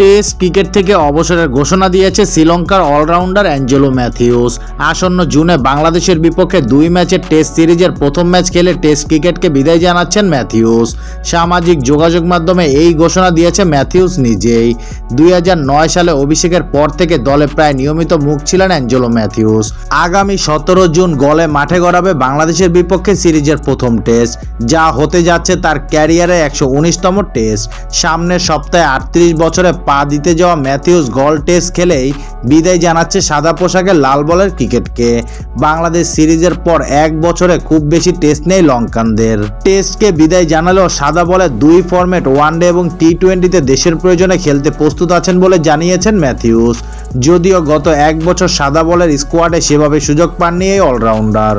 Test cricket থেকে অবসরের ঘোষণা দিয়েছে শ্রীলঙ্কার অলরাউন্ডার অ্যাঞ্জেলো ম্যাথিউস। আসন্ন জুনে বাংলাদেশের বিপক্ষে দুই ম্যাচের টেস্ট সিরিজের প্রথম ম্যাচ খেলে টেস্ট ক্রিকেটকে বিদায় জানাচ্ছেন ম্যাথিউস। সামাজিক যোগাযোগ মাধ্যমে এই ঘোষণা দিয়েছে ম্যাথিউস নিজেই। দুই হাজার নয় সালে অভিষেকের পর থেকে দলে প্রায় নিয়মিত মুখ ছিলেন অ্যাঞ্জেলো ম্যাথিউস। আগামী সতেরো জুন গলে মাঠে গড়াবে বাংলাদেশের বিপক্ষে সিরিজের প্রথম টেস্ট। যা হতে যাচ্ছে তার ক্যারিয়ারে একশো উনিশতম টেস্ট। সামনের সপ্তাহে আটত্রিশ বছরে পা দিতে যাওয়া ম্যাথিউস গল টেস্ট খেলেই বিদায় জানাচ্ছে সাদা পোশাকের লাল বলের ক্রিকেটকে। বাংলাদেশ সিরিজের পর এক বছরে খুব বেশি টেস্ট নেই লঙ্কানদের। টেস্টকে বিদায় জানালেও সাদা বলে দুই ফরম্যাট ওয়ানডে এবং টি টোয়েন্টিতে দেশের প্রয়োজনে খেলতে প্রস্তুত আছেন বলে জানিয়েছেন ম্যাথিউস। যদিও গত এক বছর সাদা বলের স্কোয়াডে সেভাবে সুযোগ পাননি এই অলরাউন্ডার।